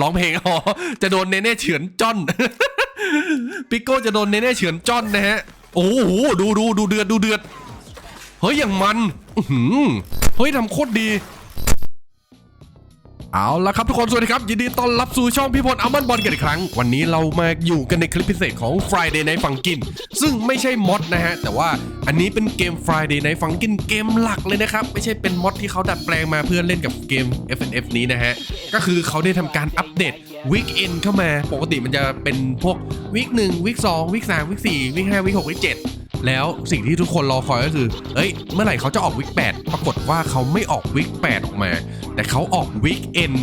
ร้องเพลงอ๋อจะโดนเนเน่เฉือนจ้อน ปิโก้จะโดนเนเน่เฉือนจ้อนนะฮะ โอ้โห ดูดูดูเดือดดูเดือด เฮ้ยอย่างมันเฮ้ยทำโคตรดี เอาละครับทุกคนสวัสดีครับ ยินดีต้อนรับสู่ช่องพี่พลอัลมอนบอลกันอีกครั้ง วันนี้เรามาอยู่กันในคลิปพิเศษของ Friday Night Funkin ซึ่งไม่ใช่มอดนะฮะ แต่ว่าอันนี้เป็นเกม Friday Night Funkin เกมหลักเลยนะครับ ไม่ใช่เป็นมอดที่เขาดัดแปลงมาเพื่อเล่นกับเกม FNF นี้นะฮะ ก็คือเขาได้ทำการอัปเดต Weekend เข้ามา ปกติมันจะเป็นพวกวีคหนึ่งวีคสองวีคสามวีคสี่วีคห้าวีคหกวีคเจ็ดแล้วสิ่งที่ทุกคนรอคอยก็คือเอ้ย เมื่อไหร่เขาจะออกวิก8ปรากฏว่าเขาไม่ออกวิก8ออกมา แต่เขาออกวิก N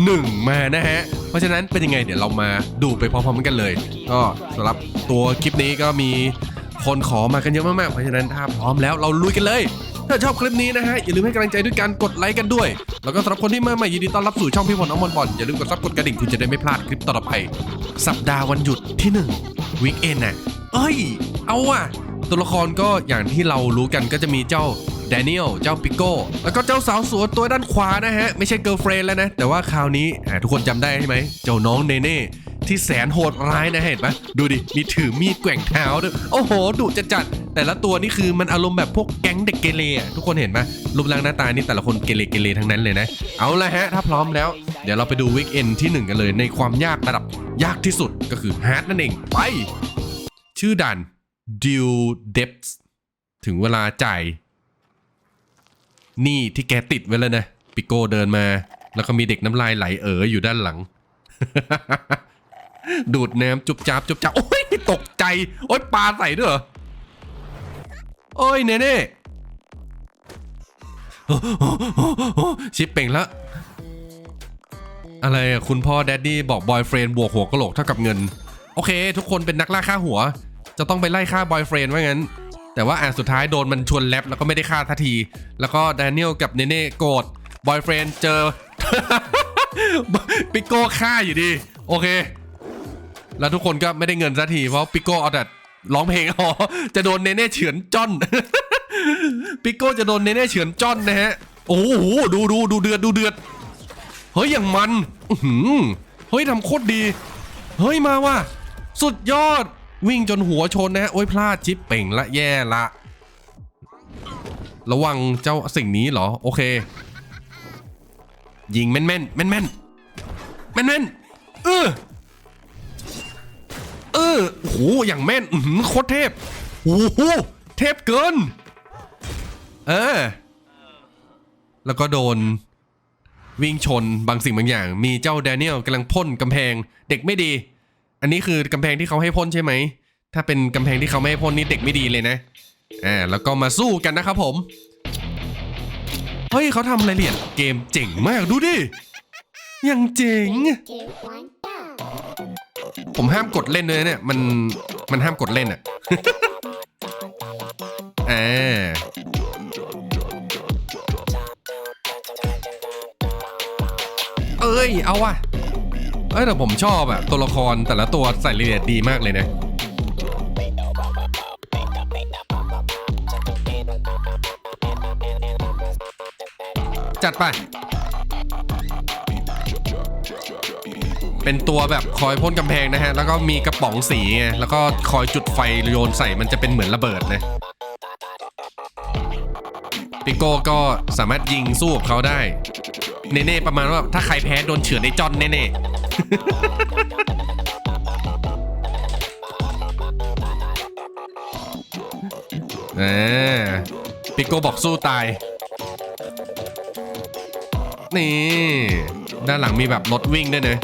1มานะฮะ เพราะฉะนั้นเป็นยังไงเดี๋ยวเรามาดูไปพร้อมๆกันเลย ก็สำหรับตัวคลิปนี้ก็มีคนขอมากันเยอะมากๆ เพราะฉะนั้นถ้าพร้อมแล้วเราลุยกันเลย ถ้าชอบคลิปนี้นะฮะอย่าลืมให้กำลังใจด้วยการกดไลค์กันด้วย แล้วก็สำหรับคนที่มาใหม่ยินดีต้อนรับสู่ช่องพี่พลอมอนบอลอย่าลืมกดซับกดกระดิ่งคุณจะได้ไม่พลาดคลิปต่อไป สัปดาห์วันหยุดที่1วีคเอนน่ะเอ้ย เอาว่ะตัวละครก็อย่างที่เรารู้กันก็จะมีเจ้าแดเนียล เจ้าปิโก้ แล้วก็เจ้าสาวสวยตัวด้านขวานะฮะ ไม่ใช่เกิร์ลเฟรนแล้วนะ แต่ว่าคราวนี้ทุกคนจำได้ใช่ไหม เจ้าน้องเนเน่ ที่แสนโหดร้ายนะเห็นปะดูดิมีถือมีดแกว่งเท้าด้วยโอ้โหดุจะจัด แต่ละตัวนี่คือมันอารมณ์แบบพวกแก๊งเด็กเกเรอะทุกคนเห็นปะรูปร่างหน้าตานี่แต่ละคนเกเรเกเรทั้งนั้นเลยนะ เอาละฮะ ถ้าพร้อมแล้ว เดี๋ยวเราไปดูวิกเอนที่หนึ่งกันเลย ในความยากระดับยากที่สุดก็คือฮาร์ดนั่นเองไป ชื่อด่าน Due Depths ถึงเวลาจ่ายหนี่ที่แกติดไว้แล้วนะ ปิโก้เดินมา แล้วก็มีเด็กน้ำลายไหลเอ๋ออยู่ด้านหลัง ดูดน้ำจุบจับจุบจับโอ้ยตกใจ โอ้ยปลาใส่ด้วยเหรอโอ้ยเน่เน่ชิปเป่งแล้วอะไรคุณพ่อแดดดี้บอกบอยเฟรนบวกหัวกะโหลกเท่ากับเงิน โอเค ทุกคนเป็นนักล่าฆ่าหัว จะต้องไปไล่ฆ่าบอยเฟรนว่างั้น แต่ว่าอะสุดท้ายโดนมันชวนแลบแล้วก็ไม่ได้ฆ่าทันที แล้วก็แดเนียลกับเนเน่โกรธบอยเฟรนเจอปิโก้ฆ่าอยู่ดี โอเค แล้วทุกคนก็ไม่ได้เงินสักทีเพราะปิโก้เอาแต่ร้องเพลงอ๋อจะโดนเนเน่เฉือนจ้อนปิโก้จะโดนเนเน่เฉือนจ้อนนะฮะโอ้โหดูดูดูเดือดดูเดือดเฮ้ยอย่างมันอืเฮ้ยทำโคตรดี เฮ้ยมาว่ะสุดยอดวิ่งจนหัวชนนะฮะโอ้ยพลาดชิปเป่งละแย่ละ ระวังเจ้าสิ่งนี้เหรอ โอเค ยิงแม่นแม่นแม่นแม่นแม่นแม่นเออ เออโอ้โหอย่างแม่นอื้อหือโคตรเทพโอ้โหเทพเกิน เออ แล้วก็โดน วิ่งชนบางสิ่งบางอย่าง มีเจ้าแดเนียลกำลังพ่นกำแพงเด็กไม่ดี อันนี้คือกำแพงที่เขาให้พ่นใช่ไหม ถ้าเป็นกำแพงที่เขาไม่ให้พ่นนี่เด็กไม่ดีเลยนะอ่าแล้วก็มาสู้กันนะครับผม เฮ้ยเขาทำรายละเอียดเกมเจ๋งมากดูดิยังเจ๋ง two, one. ผมห้ามกดเล่นด้วยเนี่ย มันมันห้ามกดเล่นอะอ่าเอ้ย เอาว่ะ เอ้ยแต่ผมชอบอะตัวละครแต่ละตัวใส่ละเอียดดีมากเลยนะจัดไป เป็นตัวแบบคอยพ่นกำแพงนะฮะ แล้วก็มีกระป๋องสีไงแล้วก็คอยจุดไฟโยนใส่มันจะเป็นเหมือนระเบิดนะปิโก้ก็สามารถยิงสู้กับเขาได้ เน่ๆประมาณว่าถ้าใครแพ้โดนเฉือนในจอนแน่ๆอ่าปิโก้บอกสู้ตาย นี่ ด้านหลังมีแบบรถวิ่งด้วยเนะ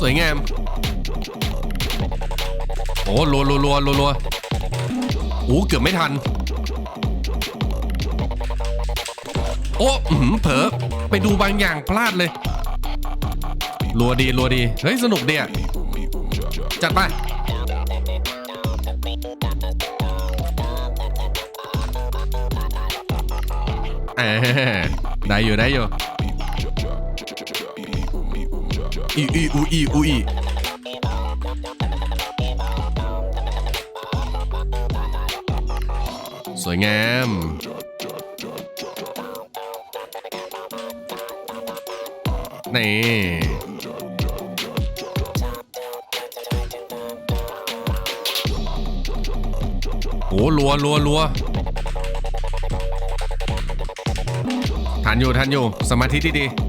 สวยงาม โอ้รัวรัวรัวรัวรัวโอ้เกือบไม่ทัน โอ้หือเผลอไปดูบางอย่างพลาดเลยรัวดีรัวดี เฮ้ย สนุกดีอะ จัดไปอ่าได้อยู่ได้อยู่ อีอีอูอีอูอีสวยงามนี่โอ้รัวรัวรัวทันอยู่ทันอยู่ สมาธิดีๆ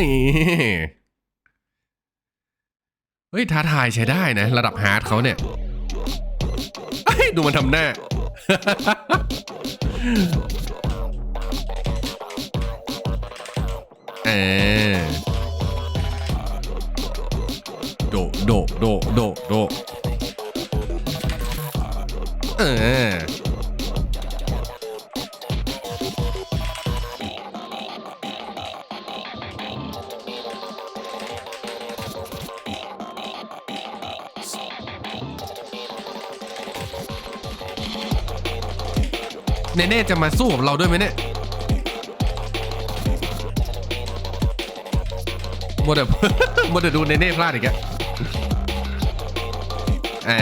นี่เฮ้ยท้าทายใช้ได้นะ ระดับฮาร์ดเขาเนี่ยดูมันทำหน้า เออโดโดโดโดโดเออ นเน่จะมาสู้กับเราด้วยไหมเนี่ยโมเดลโมเดลดูเนเน่พลาดอีกอะอ่า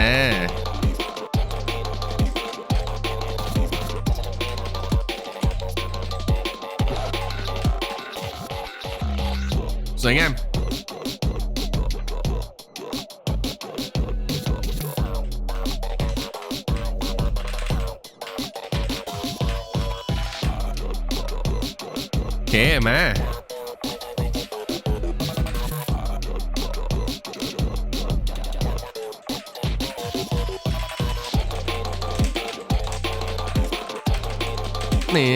สวยงาม เค มา นี่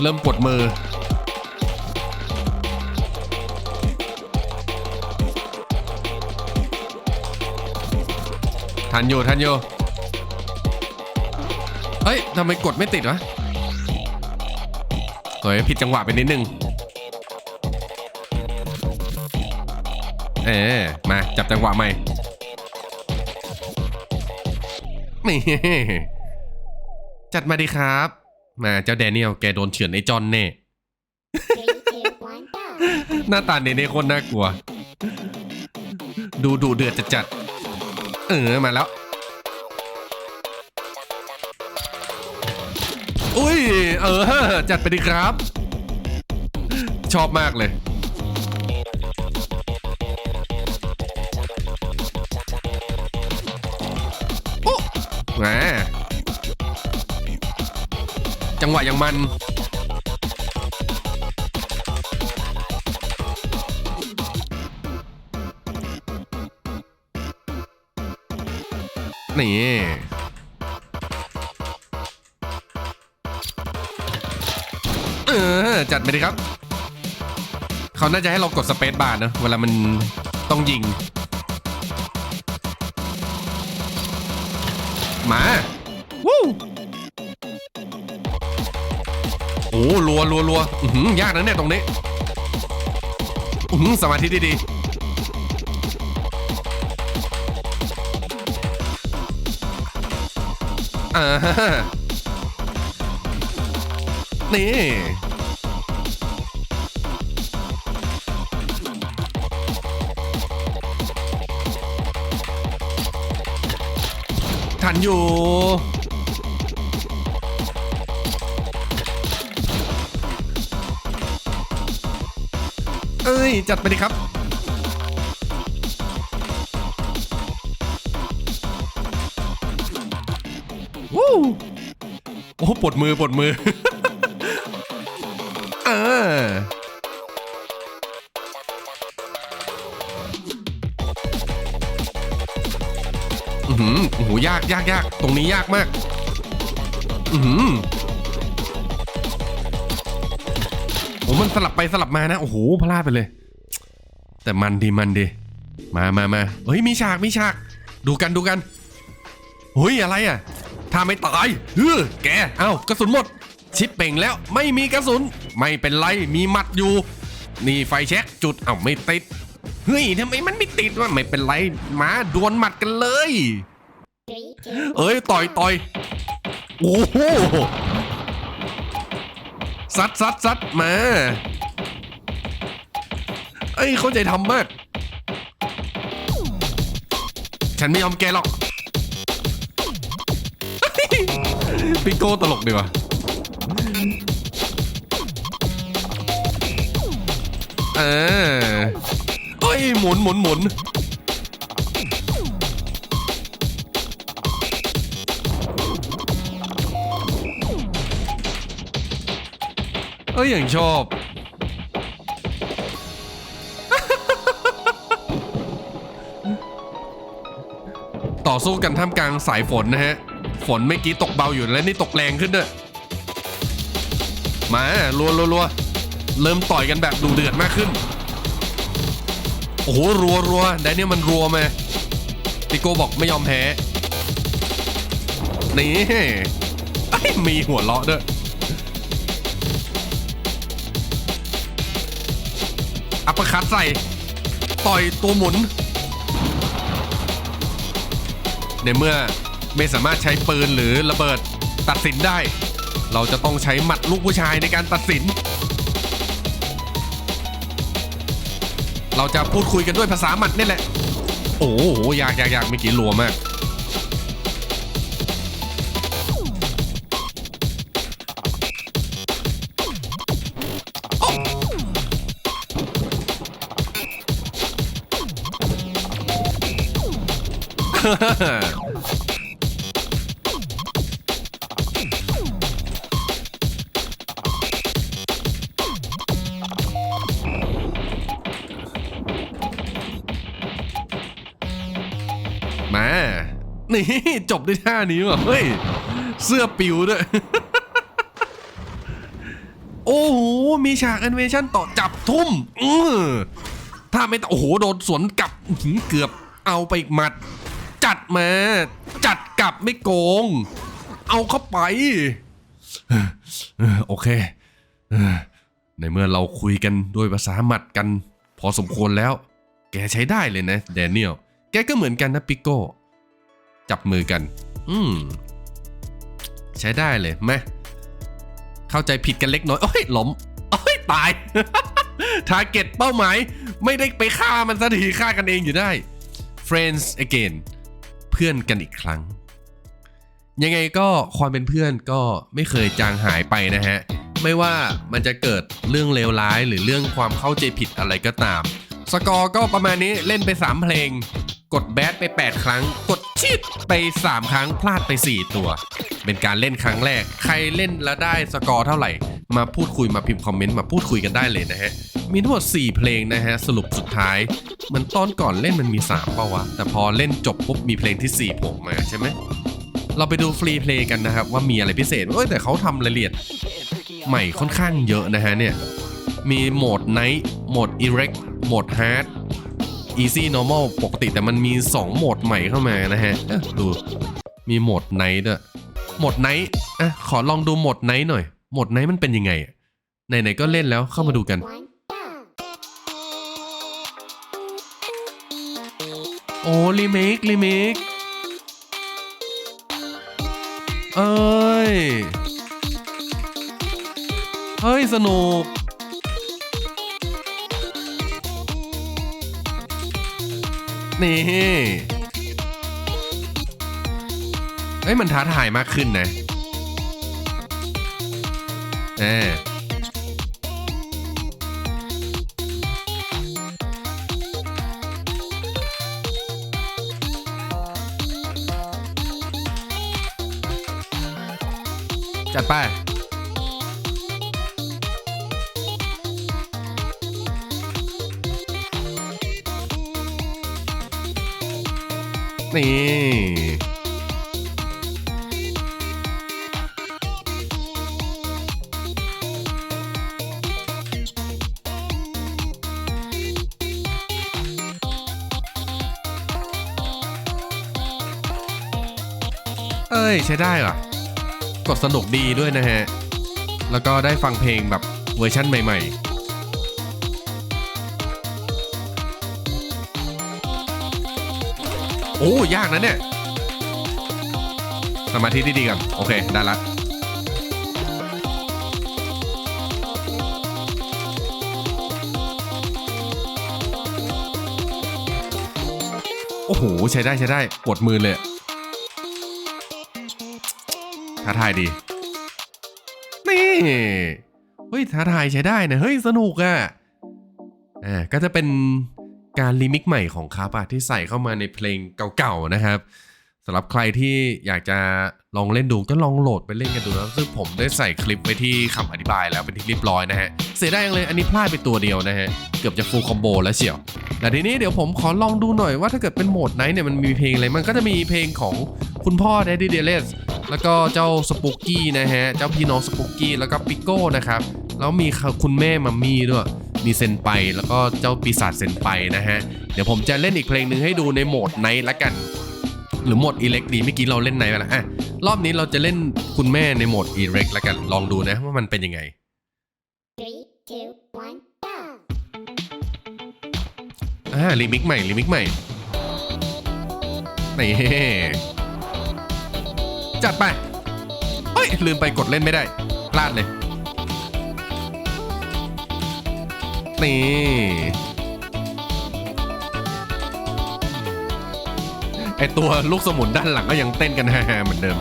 เริ่มปวดมือทันอยู่ทันอยู่ เฮ้ยทำไมกดไม่ติดวะเฮ้ยผิดจังหวะไปนิดนึง เออมาจับจังหวะใหม่นี่จัดมาดีครับ มาเจ้าแดเนียลแกโดนเฉือนไอ้จอนเน่หน้าตาเนเน่คนน่ากลัว ดูดูเดือดจัดจัด เออมาแล้ว อุ้ย เออ จัดไปดีครับ ชอบมากเลย โอ้แหมจังหวะอย่างมันนี่ จัดไปดิครับ เขาน่าจะให้เรากดสเปซบาร์นะ เวลามันต้องยิง มาวู้โอ้รัวรัวรัวอื้อหือยากนะเนี่ยตรงนี้อื้อหือสมาธิดีๆอ่าฮะนี่ นอยู่ เอ้ย จัดไปดิครับ วู้โอ้ปวดมือปวดมือเอ ยากยากยากตรงนี้ยากมาก อือหือโอ้มันสลับไปสลับมานะ โอ้โหพลาดไปเลย แต่มันดีมันดีมามามาเฮ้ยมีฉากมีฉาก ดูกันดูกันเฮ้ยอะไรอะถ้าไม่ตายเฮ้อแกเอ้ากระสุนหมด ชิปเป่งแล้วไม่มีกระสุน ไม่เป็นไรมีมัดอยู่ นี่ไฟแช็กจุดเอ้าไม่ติดเฮ้ยทำไมมันไม่ติดวะไม่เป็นไรมาดวลหมัดกันเลย เอ้ยต่อยต่อยโอ้โหซัดซัดซัดมาเอ้ยเข้าใจทำมาก ฉันไม่ยอมแกหรอกปิโก้ตลกดีว่ะเออเอ้ยหมุนหมุนหมุน อ้ยอย่างชอบ ต่อสู้กันท่ามกลางสายฝนนะฮะ ฝนเมื่อกี้ตกเบาอยู่แล้วนี่ตกแรงขึ้นด้วย มารัวรัวรัวเริ่มต่อยกันแบบดูเดือดมากขึ้น โอ้โหรัวรัวแดเนียมันรัวมาติโก้บอกไม่ยอมแพ้ นี่เอ้มีหัวเราะด้วย อัปเปอร์คัตใส่ ต่อยตัวหมุน ในเมื่อไม่สามารถใช้ปืนหรือระเบิดตัดสินได้ เราจะต้องใช้หมัดลูกผู้ชายในการตัดสิน เราจะพูดคุยกันด้วยภาษาหมัดนี่แหละ โอ้โหยากยากยากเมื่อกี้รัวมาก มา นี่จบด้วยท่านี้ว่ะเฮ้ย เสื้อปิวด้วย โอ้โห มีฉากแอนิเมชันต่อจับทุ่มอือถ้าไม่ต่โอ้โห โดนสวนกลับหือเกือบเอาไปอีกหมัด จัดมา จัดกลับไม่โกง เอาเข้าไป โอเค ในเมื่อเราคุยกันด้วยภาษาหมัดกัน พอสมควรแล้ว แกใช้ได้เลยนะแดเนียล แกก็เหมือนกันนะปิโก้ จับมือกัน อืม ใช้ได้เลยไหมเข้าใจผิดกันเล็กน้อย โอ้ยล้มโอ้ยตายทาร์เก็ตเป้าหมาย ไม่ได้ไปฆ่ามันซะทีฆ่ากันเองอยู่ได้ friends again พื่อนกันอีกครั้ง ยังไงก็ความเป็นเพื่อนก็ไม่เคยจางหายไปนะฮะ ไม่ว่ามันจะเกิดเรื่องเลวร้ายหรือเรื่องความเข้าใจผิดอะไรก็ตาม สกอร์ก็ประมาณนี้เล่นไป 3 เพลง กดแบทไป 8 ครั้ง กดชิดไป 3 ครั้งพลาดไป 4 ตัว เป็นการเล่นครั้งแรก ใครเล่นแล้วได้สกอร์เท่าไหร่ มาพูดคุยมาพิมพ์คอมเมนต์มาพูดคุยกันได้เลยนะฮะมีทั้งหมด 4 เพลงนะฮะ สรุปสุดท้าย เหมือนตอนก่อนเล่นมันมี3ป่าวะ แต่พอเล่นจบปุ๊บมีเพลงที่ 4โผล่มาใช่ไหม เราไปดูฟรีเพลย์กันนะครับ ว่ามีอะไรพิเศษ เอ้ยแต่เขาทำรายละเอียดใหม่ค่อนข้างเยอะนะฮะเนี่ย มีโหมด Night โหมด Erect โหมด Hard Easy Normal ปกติแต่มันมี 2 โหมดใหม่เข้ามานะฮะดูมีโหมด Night ด้วยโหมด Night อะขอลองดูโหมด Night หน่อยโหมด Night มันเป็นยังไงไหนๆก็เล่นแล้วเข้ามาดูกัน โอ้รีเมครีเมคเอ้ย เฮ้ย สนุก นี่เอ้ย มันท้าทายมากขึ้นนะ เออ จัดไปนี่เอ้ย ใช้ได้ว่ะ กดสนุกดีด้วยนะฮะ แล้วก็ได้ฟังเพลงแบบเวอร์ชั่นใหม่ ๆโอ้ยากนะเนี่ย สมาธิดีๆกัน โอเค ได้ละ โอ้โห ใช้ได้ใช้ได้ปวดมือเลย ท้าทายดี นี่เฮ้ยท้าทายใช้ได้นะเฮ้ยสนุกอะ่ะอ่าก็จะเป็นการรีมิกใหม่ของคาปะที่ใส่เข้ามาในเพลงเก่าๆนะครับสำหรับใครที่อยากจะลองเล่นดูก็ลองโหลดไปเล่นกันดูนะซึ่งผมได้ใส่คลิปไว้ที่คำอธิบายแล้วเป็นที่เรียบร้อยนะฮะ เสียดายจังเลยอันนี้พลาดไปตัวเดียวนะฮะ เกือบจะฟูลคอมโบแล้วเชียวแต่ทีนี้เดี๋ยวผมขอลองดูหน่อยว่าถ้าเกิดเป็นโหมดไหนเนี่ยมันมีเพลงอะไรมันก็จะมีเพลงของคุณพ่อ d ด d d y d e l e s แล้วก็เจ้าสปุกกี้นะฮะ เจ้าพี่น้องสปุกกี้แล้วก็ปิโก้นะครับ แล้วมีคุณแม่มัมมี่ด้วย มีเซนไปแล้วก็เจ้าปีศาจเซนไปนะฮะ เดี๋ยวผมจะเล่นอีกเพลงหนึ่งให้ดูในโหมดไนท์ละกัน หรือโหมดอิเล็กดีเมื่อกี้เราเล่นไนท์ไปแล้วอะรอบนี้เราจะเล่นคุณแม่ในโหมดอิเล็กละกันลองดูนะว่ามันเป็นยังไง Three, two, one, go. อ่ารีมิกใหม่รีมิกใหม่นี่ จัดไป เฮ้ย ลืมไปกดเล่นไม่ได้พลาดเลย นี่ ไอตัวลูกสมุนด้านหลังก็ยังเต้นกันฮาๆเหมือนเดิม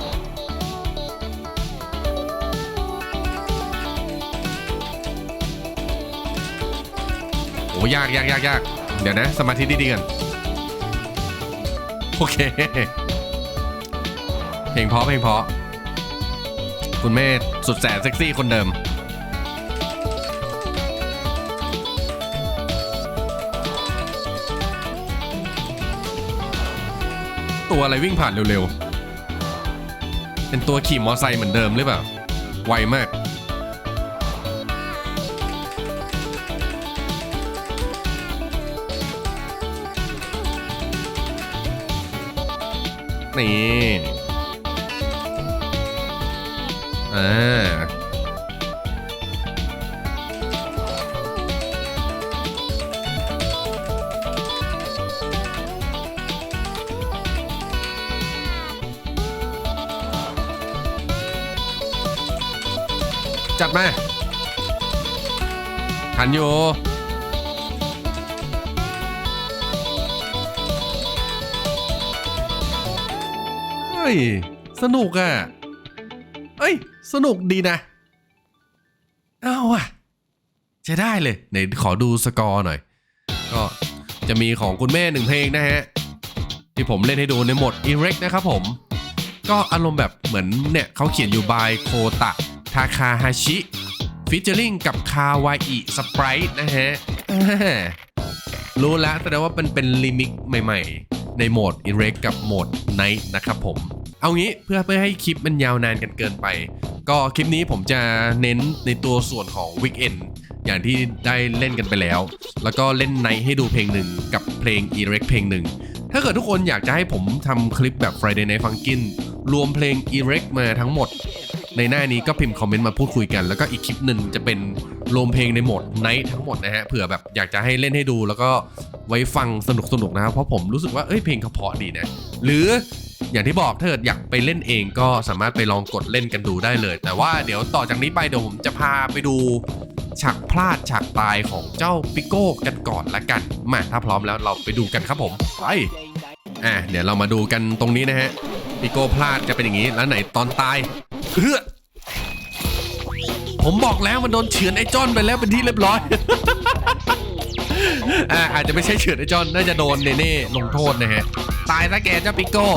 โอ้ยากยากยากยากเดี๋ยวนะ สมาธิดีๆกัน โอเค ลงเพราะเพลงเพราะ คุณแม่สุดแสนเซ็กซี่คนเดิม ตัวอะไรวิ่งผ่านเร็วๆ เป็นตัวขี่มอไซค์เหมือนเดิมหรือเปล่า ไวมากนี่ อ่าจัดมาทันอยู่เฮ้ย สนุกอะ เอ้ย สนุกดีนะ เอาอะใช้ได้เลยไหนขอดูสกอร์หน่อย ก็จะมีของคุณแม่หนึ่งเพลงนะฮะ ที่ผมเล่นให้ดูในโหมด e r e c นะครับผม ก็อารมณ์แบบเหมือนเนี่ยเขาเขียนอยู่บายโคตะทาคาฮาชิฟิชเจอริงกับคาวาอิสปรายนะฮะ รู้แล้วแสดงว่าเป็นเป็นลิมิกใหม่ๆ ในโหมด e r e c กับโหมด Night นะครับผมเอางี้เพื่อเพื่อให้คลิปมันยาวนานกันเกินไป ก็คลิปนี้ผมจะเน้นในตัวส่วนของ Weekend อย่างที่ได้เล่นกันไปแล้ว แล้วก็เล่นไนท์ให้ดูเพลงหนึ่งกับเพลง e r e c เพลงหนึ่ง ถ้าเกิดทุกคนอยากจะให้ผมทำคลิปแบบ Friday Night Funkin รวมเพลง e r e c มาทั้งหมด ในหน้านี้ก็พิมพ์คอมเมนต์มาพูดคุยกัน แล้วก็อีกคลิปหนึ่งจะเป็นรวมเพลงในโหมดไนท์ทั้งหมดนะฮะ เผื่อแบบอยากจะให้เล่นให้ดู แล้วก็ไว้ฟังสนุกๆนะครับ เพราะผมรู้สึกว่าเอ้ยเพลงเขาเพาะดีนะ หรือ อย่างที่บอกถ้าเกิดอยากไปเล่นเองก็สามารถไปลองกดเล่นกันดูได้เลย แต่ว่าเดี๋ยวต่อจากนี้ไปเดี๋ยวผมจะพาไปดูฉากพลาดฉากตายของเจ้าปิโก้กันก่อนละกันมาถ้าพร้อมแล้วเราไปดูกันครับผมไปอะเดี๋ยวเรามาดูกันตรงนี้นะฮะปิโก้พลาดจะเป็นอย่างนี้แล้วไหนตอนตายเฮ้อผมบอกแล้วมันโดนเฉือนไอ้จอนไปแล้วเป็นที่เรียบร้อยอ่าอาจจะไม่ใช่เฉือนไอ้จอนน่าจะโดนเนเน่ลงโทษนะฮะ ตายซะแกเจ้าปิโก้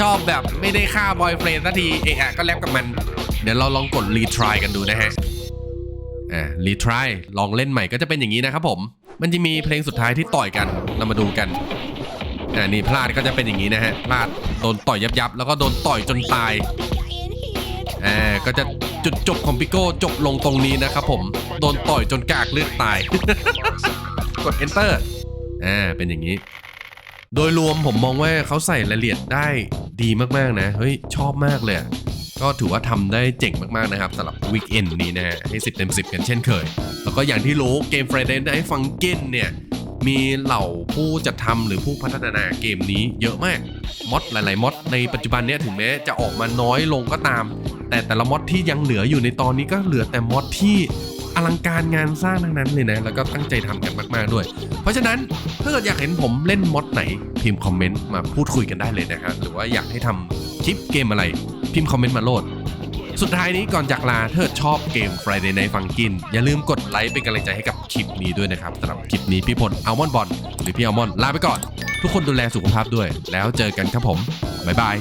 ชอบแบบไม่ได้ฆ่าบอยเฟรนด์สักทีเอะอะก็แลบกับมัน เดี๋ยวเราลองกดรีทรายกันดูนะฮะอ่ารีทรายลองเล่นใหม่ก็จะเป็นอย่างนี้นะครับผม มันจะมีเพลงสุดท้ายที่ต่อยกันเรามาดูกันอ่านี่พลาดก็จะเป็นอย่างนี้นะฮะพลาดโดนต่อยยับยับๆแล้วก็โดนต่อยจนตายอ่าก็จะจุดจบของปิโก้จบลงตรงนี้นะครับผมโดนต่อยจนกากเลือดตาย กด enter อ่าเป็นอย่างนี้ โดยรวมผมมองว่าเขาใส่รายละเอียดได้ ดีมากๆนะ เฮ้ย ชอบมากเลย ก็ถือว่าทำได้เจ๋งมากๆนะครับสำหรับวีคเอนนี้นะฮะให้ 10 เต็ม 10 กันเช่นเคย แล้วก็อย่างที่รู้เกม Friday Night Funkin เนี่ยมีเหล่าผู้จัดทำหรือผู้พัฒนาเกมนี้เยอะมากมอดหลายๆมอดในปัจจุบันเนี้ยถึงแม้จะออกมาน้อยลงก็ตาม แต่แต่ละมอดที่ยังเหลืออยู่ในตอนนี้ก็เหลือแต่มอดที่ อลังการงานสร้างทั้งนั้นเลยนะ แล้วก็ตั้งใจทำกันมาก ๆ ด้วย เพราะฉะนั้นถ้าเกิดอยากเห็นผมเล่นมอดไหนพิมพ์คอมเมนต์มาพูดคุยกันได้เลยนะครับหรือว่าอยากให้ทำคลิปเกมอะไรพิมพ์คอมเมนต์มาโหลดสุดท้ายนี้ก่อนจากลาเธอชอบเกม Friday Night ฟังกิน อย่าลืมกดไลค์เป็นกำลังใจให้กับคลิปนี้ด้วยนะครับสำหรับคลิปนี้พี่พลอัลมอนบอลหรือพี่อัลมอนลาไปก่อน ทุกคนดูแลสุขภาพด้วย แล้วเจอกันครับผม บ๊ายบาย